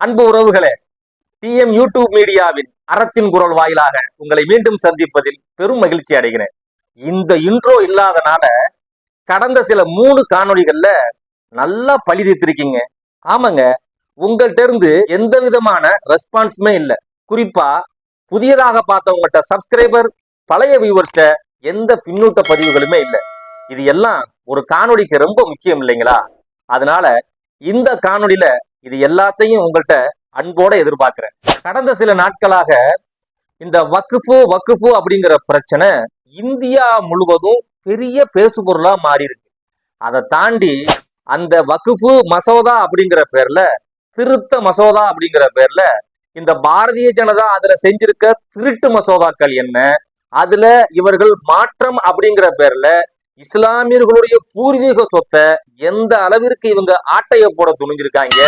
அன்பு உறவுகளே DM YouTube மீடியாவின் அறத்தின் குரல் வாயிலாக உங்களை மீண்டும் சந்திப்பதில் பெரும் மகிழ்ச்சி அடைகிறேன். இந்த இன்ட்ரோ இல்லாதனால கடந்த சில மூணு காணொலிகள்ல நல்லா பழி தீர்த்திருக்கீங்க ஆமாங்க உங்கள்கிட்ட இருந்து எந்த விதமான ரெஸ்பான்ஸுமே இல்லை. குறிப்பா புதியதாக பார்த்தவங்ககிட்ட சப்ஸ்கிரைபர் பழைய வியூவர்ஸ்ட எந்த பின்னூட்ட பதிவுகளுமே இல்லை. இது எல்லாம் ஒரு காணொலிக்கு ரொம்ப முக்கியம் இல்லைங்களா? அதனால இந்த காணொலியில இது எல்லாத்தையும் உங்கள்கிட்ட அன்போட எதிர்பார்க்கிறேன். கடந்த சில நாட்களாக இந்த வக்குப்பு வக்குப்பு அப்படிங்கிற பிரச்சனை இந்தியா முழுவதும் பெரிய பேசுபொருளா மாறி இருக்கு அதை தாண்டி அந்த வக்குப்பு மசோதா அப்படிங்கிற பேர்ல திருத்த மசோதா அப்படிங்கிற பேர்ல இந்த பாரதிய ஜனதா அதுல செஞ்சிருக்க திருட்டு மசோதாக்கள் என்ன? அதுல இவர்கள் மாற்றம் அப்படிங்கிற பேர்ல இஸ்லாமியர்களுடைய பூர்வீக சொத்தை எந்த அளவிற்கு இவங்க ஆட்டைய போட துணிஞ்சிருக்காங்க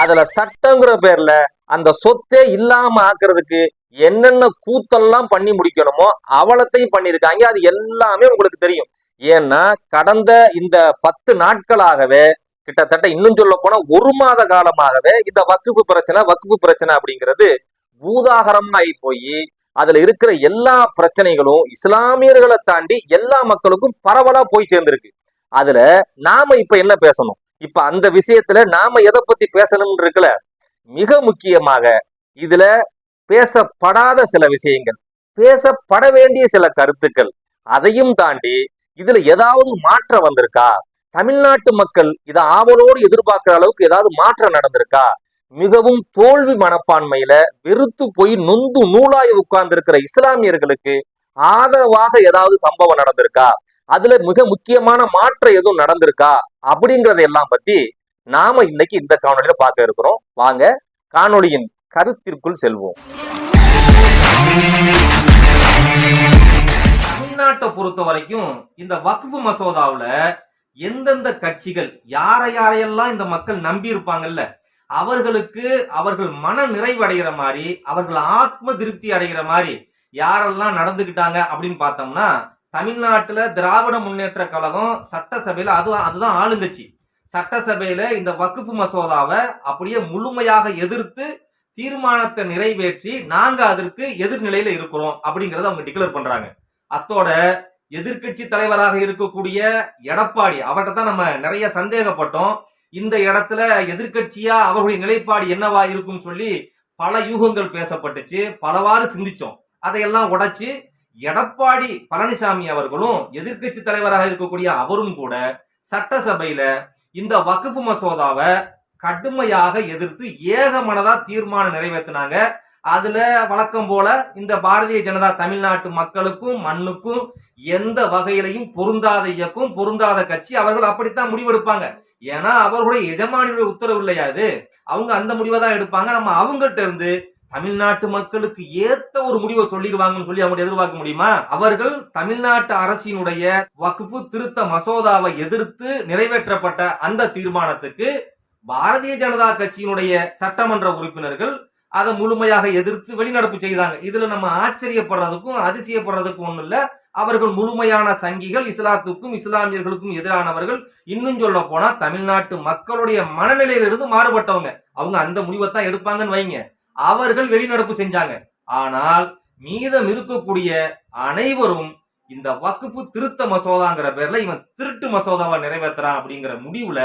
அதுல சட்டங்கிற பேர்ல அந்த சொத்தே இல்லாம ஆக்குறதுக்கு என்னென்ன கூத்தெல்லாம் பண்ணி முடிக்கணுமோ அவலத்தையும் பண்ணியிருக்காங்க. அது எல்லாமே உங்களுக்கு தெரியும். ஏன்னா கடந்த இந்த பத்து நாட்களாகவே கிட்டத்தட்ட இன்னும் சொல்ல போனா ஒரு மாத காலமாகவே இந்த வக்குப்பு பிரச்சனை வக்குப்பு பிரச்சனை அப்படிங்கிறது பூதாகரமாகி போய் அதுல இருக்கிற எல்லா பிரச்சனைகளும் இஸ்லாமியர்களை தாண்டி எல்லா மக்களுக்கும் பரவலா போய் சேர்ந்திருக்கு. அதுல நாம இப்ப என்ன பேசணும்? இப்ப அந்த விஷயத்துல நாம எதை பத்தி பேசணும்னு இருக்குல்ல மிக முக்கியமாக இதுல பேசப்படாத சில விஷயங்கள் பேசப்பட வேண்டிய சில கருத்துக்கள் அதையும் தாண்டி இதுல ஏதாவது மாற்றம் வந்திருக்கா? தமிழ்நாட்டு மக்கள் இதை ஆவலோடு எதிர்பார்க்கிற அளவுக்கு ஏதாவது மாற்றம் நடந்திருக்கா? மிகவும் தோல்வி மனப்பான்மையில வெறுத்து போய் நொந்து நூலாய் உட்கார்ந்து இருக்கிற இஸ்லாமியர்களுக்கு ஆதரவாக ஏதாவது சம்பவம் நடந்திருக்கா? அதுல மிக முக்கியமான மாற்றம் எதுவும் நடந்திருக்கா? அப்படிங்கறத எல்லாம் பத்தி நாம இன்னைக்கு இந்த காணொலியில பார்க்க இருக்கிறோம். வாங்க காணொளியின் கருத்திற்குள் செல்வோம். தமிழ்நாட்டை பொறுத்த வரைக்கும் இந்த வக்ஃபு மசோதாவில எந்தெந்த கட்சிகள் யாரை யாரையெல்லாம் இந்த மக்கள் நம்பி இருப்பாங்கல்ல அவர்களுக்கு அவர்கள் மன நிறைவடைகிற மாதிரி அவர்கள் ஆத்ம திருப்தி அடைகிற மாதிரி யாரெல்லாம் நடந்துக்கிட்டாங்க அப்படின்னு பார்த்தோம்னா தமிழ்நாட்டில் திராவிட முன்னேற்ற கழகம் சட்டசபையில் அது அதுதான் ஆளுங்கட்சி. சட்டசபையில் இந்த வக்குஃபு மசோதாவை அப்படியே முழுமையாக எதிர்த்து தீர்மானத்தை நிறைவேற்றி நாங்கள் அதற்கு எதிர்நிலையில் இருக்கிறோம் அப்படிங்கிறத அவங்க டிக்ளேர் பண்ணுறாங்க அத்தோட எதிர்க்கட்சி தலைவராக இருக்கக்கூடிய எடப்பாடி அவர்கிட்ட தான் நம்ம நிறைய சந்தேகப்பட்டோம். இந்த இடத்துல எதிர்கட்சியா அவர்களுடைய நிலைப்பாடு என்னவா இருக்கும்னு சொல்லி பல யூகங்கள் பேசப்பட்டுச்சு. பலவாறு சிந்திச்சோம். அதையெல்லாம் உடைச்சு எடப்பாடி பழனிசாமி அவர்களும் எதிர்க்கட்சி தலைவராக இருக்கக்கூடிய அவரும் கூட சட்டசபையில இந்த வக்குஃபு மசோதாவை கடுமையாக எதிர்த்து ஏகமனதா தீர்மானம் நிறைவேற்றினாங்க அதுல வழக்கம் போல இந்த பாரதிய ஜனதா தமிழ்நாட்டு மக்களுக்கும் மண்ணுக்கும் எந்த வகையிலையும் பொருந்தாத இயக்கம் பொருந்தாத கட்சி அவர்கள் அப்படித்தான் முடிவெடுப்பாங்க. ஏன்னா அவர்களுடைய எஜமானியுடைய உத்தரவு இல்லையா இது? அவங்க அந்த முடிவை தான் எடுப்பாங்க. நம்ம அவங்கள்ட்ட இருந்து தமிழ்நாட்டு மக்களுக்கு ஏத்த ஒரு முடிவை சொல்லிடுவாங்கன்னு சொல்லி அவங்க எதிர்பார்க்க முடியுமா? அவர்கள் தமிழ்நாட்டு அரசினுடைய வகுப்பு திருத்த மசோதாவை எதிர்த்து நிறைவேற்றப்பட்ட அந்த தீர்மானத்துக்கு பாரதிய ஜனதா கட்சியினுடைய சட்டமன்ற உறுப்பினர்கள் அதை முழுமையாக எதிர்த்து வெளிநடப்பு செய்தாங்க. இதுல நம்ம ஆச்சரியப்படுறதுக்கும் அதிசயப்படுறதுக்கும் ஒண்ணும் இல்ல. அவர்கள் முழுமையான சங்கிகள் இஸ்லாத்துக்கும் இஸ்லாமியர்களுக்கும் எதிரானவர்கள். இன்னும் சொல்ல போனா தமிழ்நாட்டு மக்களுடைய மனநிலையிலிருந்து மாறுபட்டவங்க. அவங்க அந்த முடிவை தான் எடுப்பாங்கன்னு வைங்க. அவர்கள் வெளிநடப்பு செஞ்சாங்க. ஆனால் மீதம் இருக்கக்கூடிய அனைவரும் இந்த வக்குப்பு திருத்த மசோதாங்கிற பேர்ல இவன் திருட்டு மசோதாவை நிறைவேற்றுறான் அப்படிங்கிற முடிவுல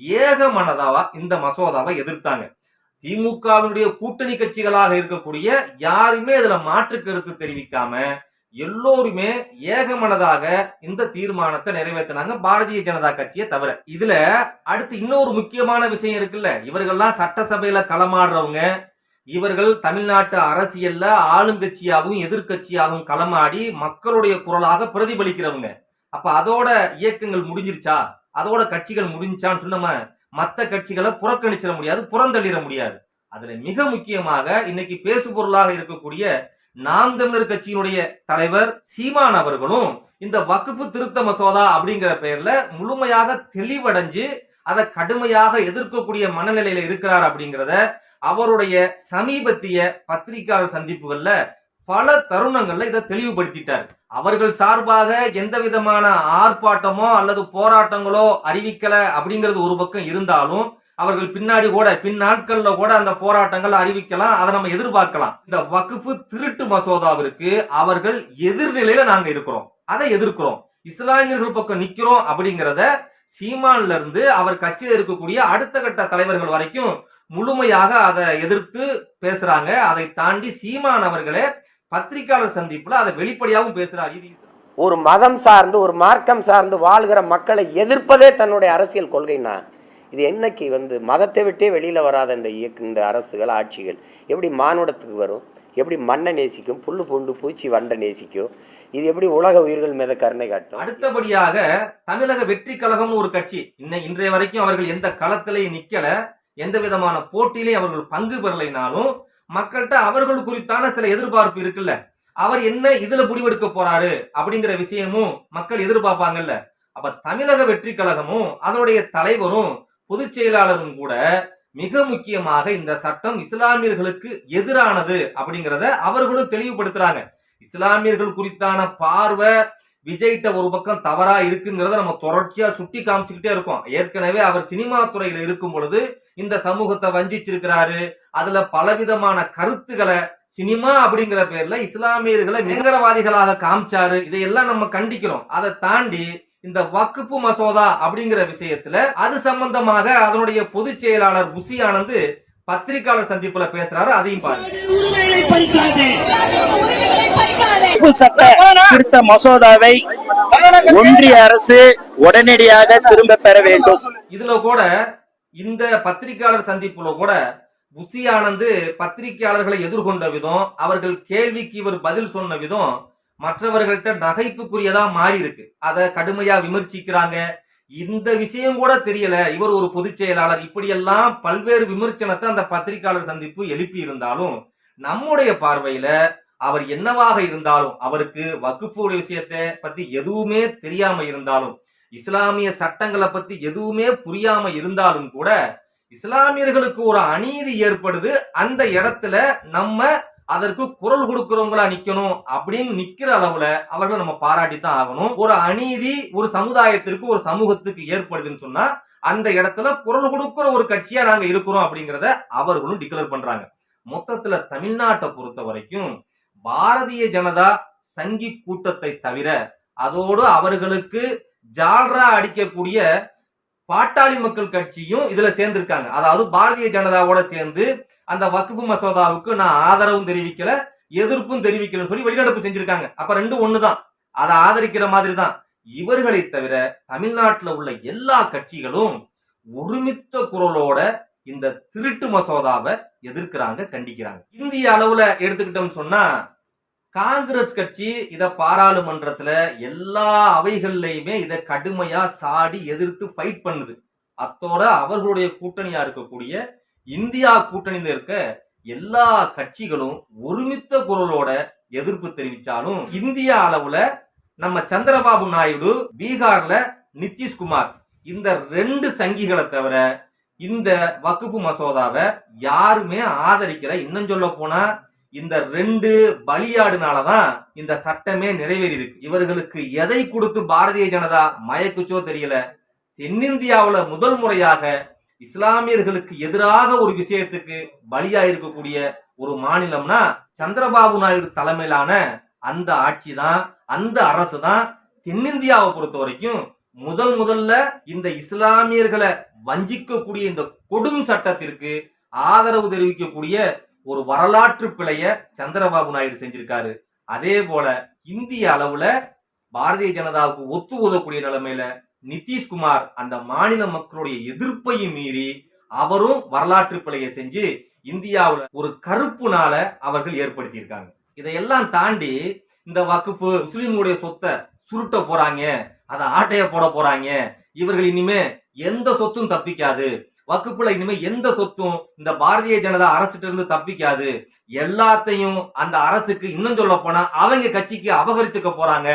ஏகமனதாவா இந்த மசோதாவை எதிர்த்தாங்க. திமுகவினுடைய கூட்டணி கட்சிகளாக இருக்கக்கூடிய யாருமே இதுல மாற்று கருத்து தெரிவிக்காம எல்லோருமே ஏகமனதாக இந்த தீர்மானத்தை நிறைவேற்றினாங்க பாரதிய ஜனதா கட்சியை தவிர. இதுல அடுத்து இன்னொரு முக்கியமான விஷயம் இருக்குல்ல. இவர்கள்லாம் சட்டசபையில களமாடுறவங்க. இவர்கள் தமிழ்நாட்டு அரசியல்ல ஆளுங்கட்சியாகவும் எதிர்கட்சியாகவும் களமாடி மக்களுடைய குரலாக பிரதிபலிக்கிறவங்க. அப்ப அதோட இயக்கங்கள் முடிஞ்சிருச்சா? அதோட கட்சிகள் முடிஞ்சான்னு சொல்லி மற்ற கட்சிகளை புறக்கணிச்சிட முடியாது புறந்தள்ளிட முடியாது. அதுல மிக முக்கியமாக இன்னைக்கு பேசு பொருளாக இருக்கக்கூடிய நாம் தமிழர் கட்சியினுடைய தலைவர் சீமான் அவர்களும் இந்த வக்குஃபு திருத்த மசோதா அப்படிங்கிற பெயர்ல முழுமையாக தெளிவடைஞ்சு அதை கடுமையாக எதிர்க்கக்கூடிய மனநிலையில இருக்கிறார் அப்படிங்கிறத அவருடைய சமீபத்திய பத்திரிகையாளர் சந்திப்புகள்ல பல தருணங்கள்ல இதை தெளிவுபடுத்திட்டார். அவர்கள் சார்பாக எந்த விதமான ஆர்ப்பாட்டமோ அல்லது போராட்டங்களோ அறிவிக்கல அப்படிங்கிறது ஒரு பக்கம் இருந்தாலும் அவர்கள் பின்னாடி கூட பின் நாட்கள்ல கூட அந்த போராட்டங்கள் அறிவிக்கலாம் அதை நம்ம எதிர்பார்க்கலாம். இந்த வகுப்பு திருட்டு மசோதாவிற்கு அவர்கள் எதிர்நிலையில நாங்க இருக்கிறோம். அதை எதிர்க்கிறோம். இஸ்லாமியர்கள் பக்கம் நிக்கிறோம் அப்படிங்கிறத சீமான்ல இருந்து அவர் கட்சியில் இருக்கக்கூடிய அடுத்த கட்ட தலைவர்கள் வரைக்கும் முழுமையாக அதை எதிர்த்து பேசுறாங்க. அதை தாண்டி சீமான் அவர்களே பத்திரிகையாளர் சந்திப்புல அதை வெளிப்படையாகவும் பேசுறார் இது ஒரு மதம் சார்ந்து ஒரு மார்க்கம் சார்ந்து வாழ்கிற மக்களை எதிர்ப்பதே தன்னுடைய அரசியல் கொள்கைனா இது என்னைக்கு வந்து மதத்தை விட்டே வெளியில வராத இந்த இயக்க இந்த அரசுகள் ஆட்சிகள் எப்படி மானுடத்துக்கு வரும்? எப்படி மண்ணை நேசிக்கும்? புல்லு பூண்டு பூச்சி வண்டை நேசிக்கும்? இது எப்படி உலக உயிர்கள் மீத கருணை காட்டும்? அடுத்தபடியாக தமிழக வெற்றி கழகம்னு ஒரு கட்சி இன்ன இன்றைய வரைக்கும் அவர்கள் எந்த களத்திலையும் நிக்கல எந்த விதமான போட்டியிலையும் அவர்கள் பங்கு பெறலைனாலும் மக்கள்கிட்ட அவர்கள் குறித்தான சில எதிர்பார்ப்பு இருக்குல்ல. அவர் என்ன இதுல முடிவெடுக்க போறாரு அப்படிங்கிற விஷயமும் மக்கள் எதிர்பார்ப்பாங்கல்ல. அப்ப தமிழக வெற்றி கழகமும் அதனுடைய தலைவரும் பொதுச் செயலாளரும் கூட மிக முக்கியமாக இந்த சட்டம் இஸ்லாமியர்களுக்கு எதிரானது அப்படிங்கிறத அவர்களும் தெளிவுபடுத்துறாங்க. இஸ்லாமியர்கள் குறித்தான பார்வை விஜய்கிட்ட ஒரு பக்கம் தவறா இருக்குங்கிறத நம்ம தொடர்ச்சியா சுட்டி காமிச்சுக்கிட்டே இருக்கோம். ஏற்கனவே அவர் சினிமா துறையில இருக்கும் பொழுது இந்த சமூகத்தை வஞ்சிச்சிருக்கிறாரு. அதுல பலவிதமான கருத்துக்களை சினிமா அப்படிங்கிற பேர்ல இஸ்லாமியர்களை மிகரவாதிகளாக காமிச்சாரு. இதையெல்லாம் நம்ம கண்டிக்கிறோம். அதை தாண்டி இந்த வக்குப்பு மசோதா அப்படிங்கிற விஷயத்துல அது சம்பந்தமாக அதனுடைய பொதுச் செயலாளர் புசி ஆனந்த் பத்திரிகையாளர் சந்திப்புல பேசுறாரு. அதையும் பாருங்க. சட்ட திருத்த மசோதாவை ஒன்றிய அரசு உடனடியாக திரும்ப பெற வேண்டும். இதுல கூட இந்த பத்திரிகையாளர் சந்திப்புல கூட புசி ஆனந்த் பத்திரிகையாளர்களை எதிர்கொண்ட விதம் அவர்கள் கேள்விக்கு இவர் பதில் சொன்ன விதம் மற்றவர்கள்ட்ட நகைப்புக்குரியதா மாறி இருக்கு. அதை கடுமையா விமர்சிக்கிறாங்க. இந்த விஷயம் கூட தெரியல. இவர் ஒரு பொதுச் செயலாளர். இப்படியெல்லாம் பல்வேறு விமர்சனத்தை அந்த பத்திரிகையாளர் சந்திப்பு எழுப்பி இருந்தாலும் நம்முடைய பார்வையில அவர் என்னவாக இருந்தாலும் அவருக்கு வகுப்புடைய விஷயத்தை பத்தி எதுவுமே தெரியாம இருந்தாலும் இஸ்லாமிய சட்டங்களை பத்தி எதுவுமே புரியாம இருந்தாலும் கூட இஸ்லாமியர்களுக்கு ஒரு அநீதி ஏற்படுது. அந்த இடத்துல நம்ம அதற்கு குரல் கொடுக்கிறவங்களா நிக்கணும் அப்படின்னு நிக்கிற அளவுல அவர்கள் நம்ம பாராட்டி தான் ஆகணும். ஒரு அநீதி ஒரு சமுதாயத்திற்கு ஒரு சமூகத்துக்கு ஏற்படுதுன்னு சொன்னா அந்த இடத்துல குரல் கொடுக்கிற ஒரு கட்சியா நாங்க இருக்கிறோம் அப்படிங்கிறத அவர்களும் டிக்ளேர் பண்றாங்க. மொத்தத்துல தமிழ்நாட்டை பொறுத்த வரைக்கும் பாரதிய ஜனதா சங்கி கூட்டத்தை தவிர அதோடு அவர்களுக்கு ஜால்ரா அடிக்கக்கூடிய பாட்டாளி மக்கள் கட்சியும் இதுல சேர்ந்திருக்காங்க. அதாவது பாரதிய ஜனதாவோட சேர்ந்து அந்த வக்குஃபு மசோதாவுக்கு நான் ஆதரவும் தெரிவிக்கல எதிர்ப்பும் தெரிவிக்கலன்னு சொல்லி வெளிநடப்பு செஞ்சிருக்காங்க. அப்ப ரெண்டும் ஒண்ணுதான். அதை ஆதரிக்கிற மாதிரி தான் இவர்களை தவிர தமிழ்நாட்டில் உள்ள எல்லா கட்சிகளும் ஒருமித்த குரலோட இந்த திருட்டு மசோதாவை எதிர்க்கிறாங்க கண்டிக்கிறாங்க. இந்திய அளவுல எடுத்துக்கிட்டோம்னு சொன்னா காங்கிரஸ் கட்சி இதை பாராளுமன்றத்துல எல்லா அவைகள்லையுமே இதை கடுமையா சாடி எதிர்த்து ஃபைட் பண்ணுது. அத்தோட அவர்களுடைய கூட்டணியா இருக்கக்கூடிய இந்தியா கூட்டணியில இருக்க எல்லா கட்சிகளும் ஒருமித்த குரலோட எதிர்ப்பு தெரிவிச்சாலும் இந்திய அளவுல நம்ம சந்திரபாபு நாயுடு பீகார்ல நிதிஷ்குமார் இந்த ரெண்டு சங்கிகளை தவிர இந்த வக்குஃபு மசோதாவை யாருமே ஆதரிக்கிற இன்னும் சொல்ல போனா இந்த ரெண்டு பலியாடுனாலதான் இந்த சட்டமே நிறைவேறி இருக்கு இவர்களுக்கு எதை கொடுத்து பாரதிய ஜனதா மயக்குச்சோ தெரியல. தென்னிந்தியாவில் முதல் முறையாக இஸ்லாமியர்களுக்கு எதிராக ஒரு விஷயத்துக்கு பலியா இருக்கக்கூடிய ஒரு மாநிலம்னா சந்திரபாபு நாயுடு தலைமையிலான அந்த ஆட்சி தான் அந்த அரசு தான் தென்னிந்தியாவை பொறுத்த வரைக்கும் முதல் முதல்ல இந்த இஸ்லாமியர்களை வஞ்சிக்கக்கூடிய இந்த கொடும் சட்டத்திற்கு ஆதரவு தெரிவிக்கக்கூடிய ஒரு வரலாற்று பிழைய சந்திரபாபு நாயுடு செஞ்சிருக்காரு. அதே போல இந்திய அளவுல பாரதிய ஜனதாவுக்கு ஒத்து உதக்கூடிய நிலைமையில நிதிஷ்குமார் அந்த மாநில மக்களுடைய எதிர்ப்பையும் மீறி அவரும் வரலாற்று பிழையை செஞ்சு இந்தியாவில் ஒரு கருப்பு நாளை அவர்கள் ஏற்படுத்தியிருக்காங்க. இதையெல்லாம் தாண்டி இந்த வகுப்பு முஸ்லீம்களுடைய சொத்தை சுருட்ட போறாங்க அதை ஆட்டைய போட போறாங்க. இவர்கள் இனிமே எந்த சொத்தும் தப்பிக்காது. வகுப்புல இனிமே எந்த சொத்தும் இந்த பாரதிய ஜனதா அரசுகிட்ட இருந்து தப்பிக்காது. எல்லாத்தையும் அந்த அரசுக்கு இன்னும் சொல்ல போனா அவங்க கட்சிக்கு அபகரிச்சுக்க போறாங்க.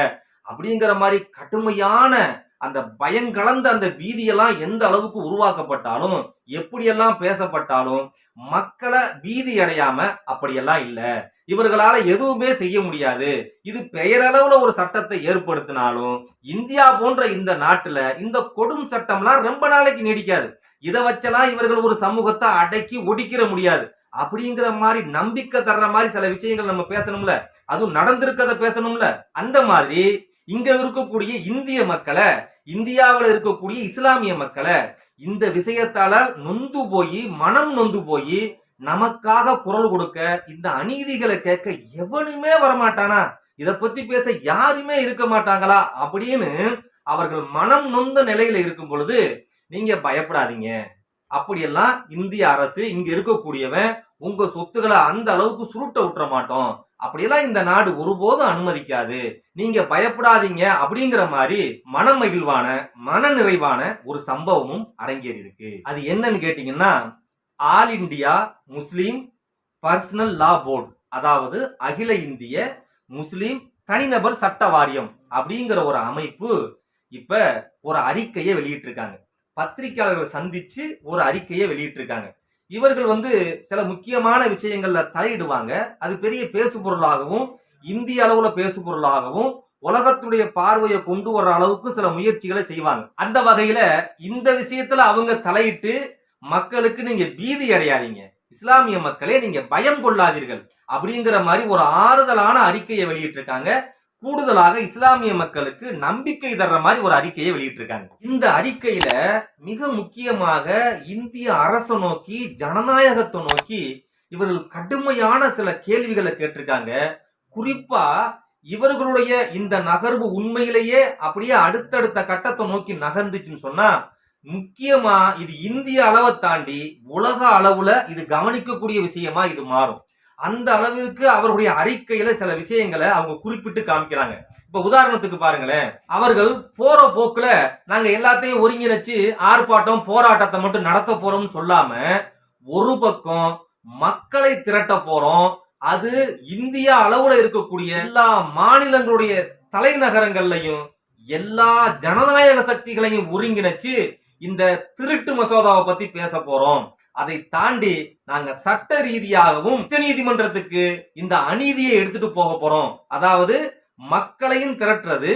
அப்படிங்கிற மாதிரி கடுமையான அந்த பயங்கலந்த அந்த பீதியெல்லாம் எந்த அளவுக்கு உருவாக்கப்பட்டாலும் எப்படியெல்லாம் பேசப்பட்டாலும் மக்களை பீதி அடையாம அப்படியெல்லாம் இல்லை. இவர்களால எதுவுமே செய்ய முடியாது. இது பெயரளவுல ஒரு சட்டத்தை ஏற்படுத்தினாலும் இந்தியா போன்ற இந்த நாட்டுல இந்த கொடும் சட்டம்லாம் ரொம்ப நாளைக்கு நீடிக்காது. இதை வச்செல்லாம் இவர்கள் ஒரு சமூகத்தை அடக்கி ஒடிக்கிற முடியாது. அப்படிங்கிற மாதிரி நம்பிக்கை தர்ற மாதிரி சில விஷயங்கள் நம்ம பேசணும்ல. அதுவும் நடந்திருக்கத பேசணும்ல. அந்த மாதிரி இங்க இருக்கக்கூடிய இந்திய மக்களை இந்தியாவில் இருக்கக்கூடிய இஸ்லாமிய மக்களை இந்த விஷயத்தால நொந்து போய் மனம் நொந்து போய் நமக்காக குரல் கொடுக்க இந்த அநீதிகளை கேட்க எவனுமே வரமாட்டானா? இதை பத்தி பேச யாருமே இருக்க மாட்டாங்களா? அப்படின்னு அவர்கள் மனம் நொந்த நிலையில இருக்கும் பொழுது நீங்க பயப்படாதீங்க. அப்படியெல்லாம் இந்திய அரசு இங்க இருக்கக்கூடியவன் உங்க சொத்துக்களை அந்த அளவுக்கு சுருட்ட விட்டுற மாட்டோம். அப்படியெல்லாம் இந்த நாடு ஒருபோதும் அனுமதிக்காது. நீங்க பயப்படாதீங்க அப்படிங்கிற மாதிரி மனமகிழ்வான மன நிறைவான ஒரு சம்பவமும் அரங்கேறி இருக்கு அது என்னன்னு கேட்டீங்கன்னா all India Muslim personal law board அதாவது அகில இந்திய முஸ்லீம் தனிநபர் சட்ட வாரியம் அப்படிங்கிற ஒரு அமைப்பு இப்ப ஒரு அறிக்கையை வெளியிட்டிருக்காங்க. பத்திரிகையாளர்களை சந்திச்சு ஒரு அறிக்கையை வெளியிட்டிருக்காங்க. இவர்கள் வந்து சில முக்கியமான விஷயங்கள்ல தலையிடுவாங்க. அது பெரிய பேசு பொருளாகவும் இந்திய அளவுல பேசு பொருளாகவும் உலகத்துடைய பார்வையை கொண்டு வர்ற அளவுக்கு சில முயற்சிகளை செய்வாங்க. அந்த வகையில இந்த விஷயத்துல அவங்க தலையிட்டு மக்களுக்கு நீங்க பீதி அடையாதீங்க. இஸ்லாமிய மக்களே நீங்க பயம் கொள்ளாதீர்கள். அப்படிங்கிற மாதிரி ஒரு ஆறுதலான அறிக்கையை வெளியிட்டிருக்காங்க. கூடுதலாக இஸ்லாமிய மக்களுக்கு நம்பிக்கை தர்ற மாதிரி ஒரு அறிக்கையை வெளியிட்டிருக்காங்க. இந்த அறிக்கையில மிக முக்கியமாக இந்திய அரசை நோக்கி ஜனநாயகத்தை நோக்கி இவர்கள் கடுமையான சில கேள்விகளை கேட்டிருக்காங்க. குறிப்பா இவர்களுடைய இந்த நகர்வு உண்மையிலேயே அப்படியே அடுத்தடுத்த கட்டத்தை நோக்கி நகர்ந்துச்சுன்னு சொன்னா முக்கியமா இது இந்திய அளவை தாண்டி உலக அளவுல இது கவனிக்கக்கூடிய விஷயமா இது மாறும். அந்த அளவிற்கு அவருடைய அறிக்கையில சில விஷயங்களை அவங்க குறிப்பிட்டு காமிக்கிறாங்க. இப்ப உதாரணத்துக்கு பாருங்களேன். அவர்கள் போற போக்குல நாங்க எல்லாத்தையும் ஒருங்கிணைச்சு ஆர்ப்பாட்டம் போராட்டத்தை மட்டும் நடத்த போறோம்னு சொல்லாம ஒரு பக்கம் மக்களை திரட்ட போறோம். அது இந்தியா அளவுல இருக்கக்கூடிய எல்லா மாநிலங்களுடைய தலைநகரங்கள்லையும் எல்லா ஜனநாயக சக்திகளையும் ஒருங்கிணைச்சு இந்த திருட்டு மசோதாவை பத்தி பேச போறோம். அதை தாண்டி நாங்க சட்ட ரீதியாகவும் உச்ச நீதிமன்றத்துக்கு இந்த அநீதியை எடுத்துட்டு போக போறோம். அதாவது மக்களையும் திரட்டுறது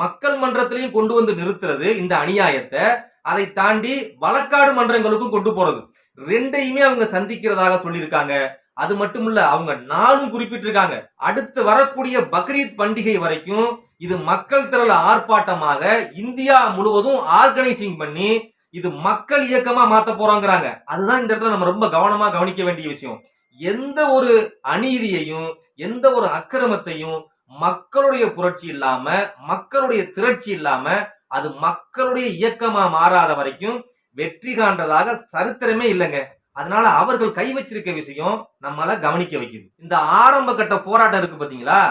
மக்கள் மன்றத்திலையும் கொண்டு வந்து நிறுத்துறது இந்த அநியாயத்தை அதை தாண்டி வழக்காடு மன்றங்களுக்கும் கொண்டு போறது. ரெண்டையுமே அவங்க சந்திக்கிறதாக சொல்லியிருக்காங்க. அது மட்டும் இல்ல அவங்க நாளும் குறிப்பிட்டிருக்காங்க. அடுத்து வரக்கூடிய பக்ரீத் பண்டிகை வரைக்கும் இது மக்கள் திரள் ஆர்ப்பாட்டமாக இந்தியா முழுவதும் ஆர்கனைசிங் பண்ணி இது மக்கள் இயக்கமா மாத்த போறோங்கிறாங்க. அதுதான் இந்த இடத்துல நம்ம ரொம்ப கவனமா கவனிக்க வேண்டிய விஷயம். எந்த ஒரு அநீதியையும் எந்த ஒரு அக்கிரமத்தையும் மக்களுடைய புரட்சி இல்லாம மக்களுடைய திரட்சி இல்லாம அது மக்களுடைய இயக்கமா மாறாத வரைக்கும் வெற்றி காண்றதாக சரித்திரமே இல்லைங்க. அதனால அவர்கள் கை வச்சிருக்க விஷயம் நம்மள கவனிக்க வைக்குது. இந்த ஆரம்ப கட்ட போராட்டம் இருக்கு பாத்தீங்களா?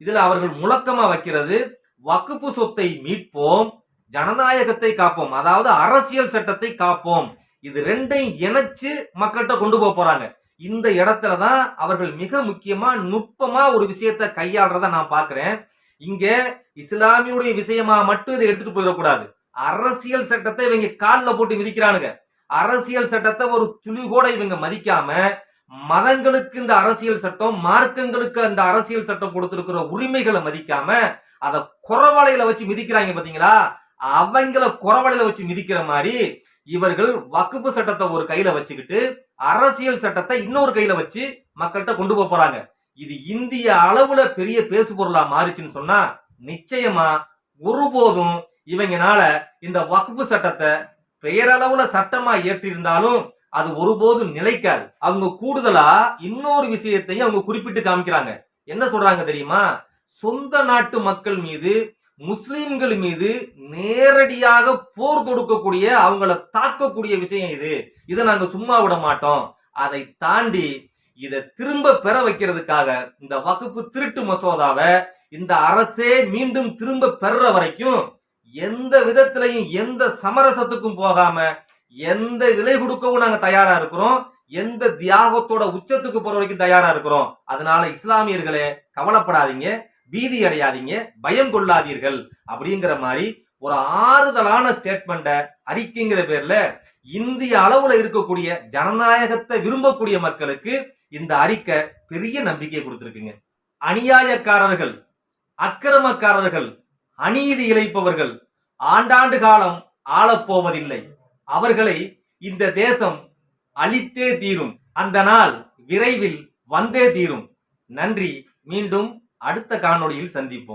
இதுல அவர்கள் முழக்கமா வைக்கிறது வக்குப்பு சொத்தை மீட்போம் ஜனநாயகத்தை காப்போம். அதாவது அரசியல் சட்டத்தை காப்போம். இது ரெண்டையும் இணைச்சு மக்கள்கிட்ட கொண்டு போக போறாங்க. இந்த இடத்துல தான் அவர்கள் மிக முக்கியமா நுட்பமா ஒரு விஷயத்தை கையாளுறத நான் பார்க்குறேன். இங்க இஸ்லாமியுடைய விஷயமா மட்டும் இதை எடுத்துட்டு போயிடக்கூடாது. அரசியல் சட்டத்தை இவங்க காலில் போட்டு மிதிக்கிறானுங்க. அரசியல் சட்டத்தை ஒரு துளி கூட இவங்க மதிக்காம மதங்களுக்கு இந்த அரசியல் சட்டம் மார்க்கங்களுக்கு அந்த அரசியல் சட்டம் கொடுத்திருக்கிற உரிமைகளை மதிக்காம அதை குறவலையில வச்சு மிதிக்கிறாங்க பாத்தீங்களா? அவங்கள குறவலையில வச்சு மிதிக்கிற மாதிரி இவர்கள் வக்குப்பு சட்டத்தை ஒரு கையில வச்சுக்கிட்டு அரசியல் சட்டத்தை இன்னொரு கையில வச்சு மக்கள்கிட்ட கொண்டு போக போறாங்க. இது இந்திய அளவுல பெரிய பேசு பொருளா மாறிச்சுன்னு சொன்னா நிச்சயமா ஒருபோதும் இவங்கனால இந்த வகுப்பு சட்டத்தை பெயரளவுல சட்டமா ஏற்றிருந்தாலும் அது ஒருபோதும் நிலைக்காது. அவங்க கூடுதலா இன்னொரு விஷயத்தையும் அவங்க குறிப்பிட்டு காமிக்கிறாங்க. என்ன சொல்றாங்க தெரியுமா? சொந்த நாட்டு மக்கள் மீது முஸ்லிம்கள் மீது நேரடியாக போர் தொடுக்கக்கூடிய அவங்கள தாக்கக்கூடிய விஷயம் இது. இதை நாங்கள் சும்மா விட மாட்டோம். அதை தாண்டி இதை திரும்ப பெற வைக்கிறதுக்காக இந்த வகுப்பு திருட்டு மசோதாவை இந்த அரசே மீண்டும் திரும்ப பெற வரைக்கும் எந்த விதத்திலையும் எந்த சமரசத்துக்கும் போகாம எந்த விலை கொடுக்கவும் நாங்க தயாரா இருக்கிறோம். எந்த தியாகத்தோட உச்சத்துக்கு போற வரைக்கும் தயாரா இருக்கிறோம். அதனால இஸ்லாமியர்களே கவலைப்படாதீங்க. பீதி அடையாதீங்க பயம் கொள்ளாதீர்கள் அப்படிங்கிற மாதிரி ஒரு ஆறுதலான ஸ்டேட்மெண்ட அறிக்கைங்கிற பேர்ல இந்திய அளவுல இருக்கக்கூடிய ஜனநாயகத்தை விரும்பக்கூடிய மக்களுக்கு இந்த அறிக்கை பெரிய நம்பிக்கை கொடுத்துருக்குங்க. அநியாயக்காரர்கள் அக்கிரமக்காரர்கள் அநீதி இழைப்பவர்கள் ஆண்டாண்டு காலம் ஆளப்போவதில்லை. அவர்களை இந்த தேசம் அழித்தே தீரும். அந்த நாள் விரைவில் வந்தே தீரும். நன்றி. மீண்டும் அடுத்த காணொளியில் சந்திப்போம்.